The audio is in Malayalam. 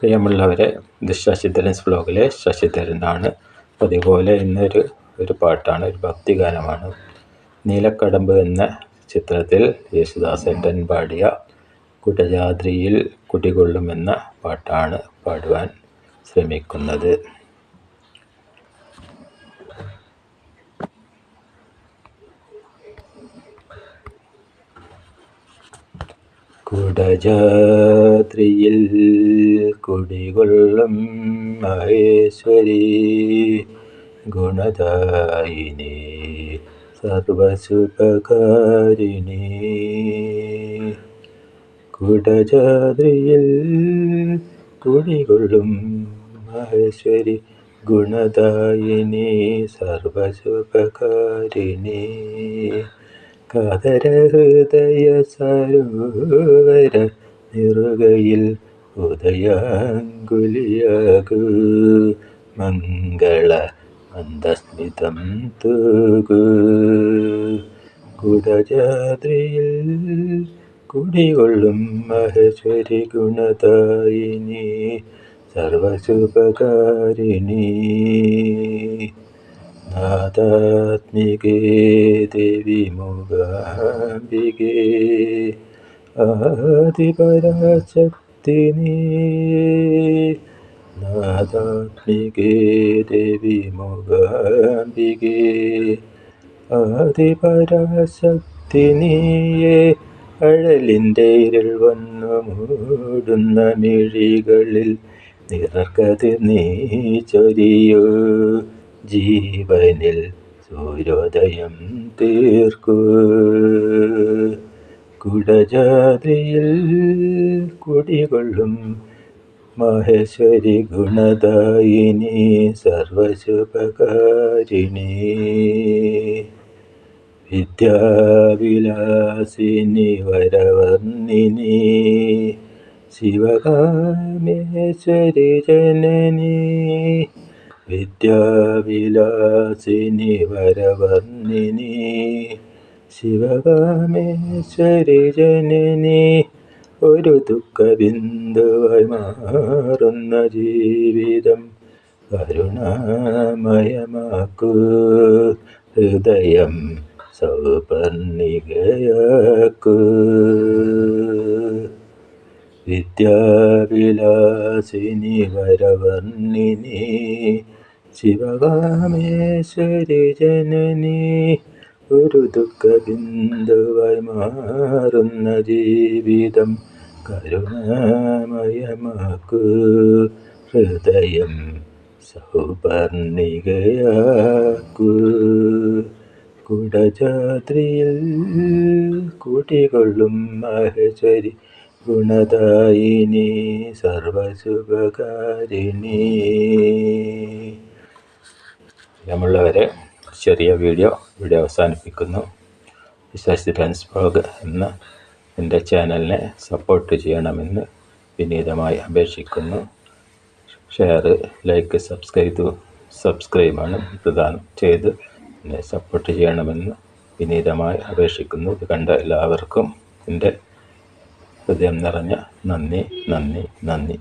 പ്രിയമുള്ളവരെ ഇത് ശശിധരൻസ് ബ്ലോഗിലെ ശശിധരനാണ് അതുപോലെ ഇന്നൊരു ഒരു പാട്ടാണ് ഒരു ഭക്തിഗാനമാണ്. നീലക്കടമ്പ് എന്ന ചിത്രത്തിൽ യേശുദാസേട്ടൻ പാടിയ കുടജാദ്രിയിൽ കുടികൊള്ളുമെന്ന പാട്ടാണ് പാടുവാൻ ശ്രമിക്കുന്നത്. കുടജാദ്രിയിൽ കുടികൊള്ളും മഹേശ്വരി. ഗുണദായിനി സർവസുപകാരിണി കുടജാദ്രിയിൽ കുടികൊള്ളും മഹേശ്വരി. ഗുണദായിനി സർവസുപകാരിണി കാതരഹൃദയ സരോവര നിറുകയിൽ ഉദയാങ്കുലിയാകൂ. മംഗള മന്ദസ്മിതം തൂകൂ. കുടജാദ്രിയിൽ കുടികൊള്ളും മഹേശ്വരി ഗുണദായിനി സർവശുഭകാരിണി. നാദാത്മികേ ദേവി മൂകാംബികേ ആദിപരാശക്തി നാദാത്മികേ ദേവി മൂകാംബികേ ആദിപരാശക്തി നീയേ അഴലിന്റെ ഇരുൾ വന്നു മൂടുന്ന മിഴികളിൽ നിറക്കതിർ നീ ചൊരിയൂ. ജീവനിൽ സൂര്യോദയം തീർക്കൂ. കുടജാതിയിൽ കുടികൊള്ളും മഹേശ്വരി ഗുണദായിനി സർവശുഭകാരിണി. വിദ്യാവിലാസിനി വരവർണിനി ശിവകാമേശ്വരി ജനനി. വിദ്യാവിലാസിനി വരവർണിനി ശിവകാമേശ്വരി ജനനി ഒരു ദുഃഖബിന്ദുവായി മാറുന്ന ജീവിതം കരുണാമയമാക്കൂ. ഹൃദയം സൗപർണികയാക്കൂ. വിദ്യാവിലാസിനി വരവർണിനി ശിവകാമേശ്വരി ജനനി ഒരു ദുഃഖബിന്ദുവായി മാറുന്ന ജീവിതം കരുണാമയമാക്കൂ. ഹൃദയം സൗപർണികയാക്കു. കുടജാത്രിയിൽ കൂട്ടികൊള്ളും മഹേശ്വരി ഗുണദായിനി സർവശുഭകാരിണി. നമ്മളുള്ളവരെ ചെറിയ വീഡിയോ ഇവിടെ അവസാനിപ്പിക്കുന്നു. ശശി ഡിഫൻസ് ബ്ലോഗ് എന്ന എന്റെ ചാനലിനെ സപ്പോർട്ട് ചെയ്യണമെന്ന് വിനീതമായി അപേക്ഷിക്കുന്നു. ഷെയർ ലൈക്ക് സബ്സ്ക്രൈബ് സബ്സ്ക്രൈബാണ് പ്രധാനം ചെയ്ത് എന്നെ സപ്പോർട്ട് ചെയ്യണമെന്ന് വിനീതമായി അപേക്ഷിക്കുന്നു. ഇത് കണ്ട എല്ലാവർക്കും എന്റെ ഹൃദയം നിറഞ്ഞ നന്ദി നന്ദി നന്ദി.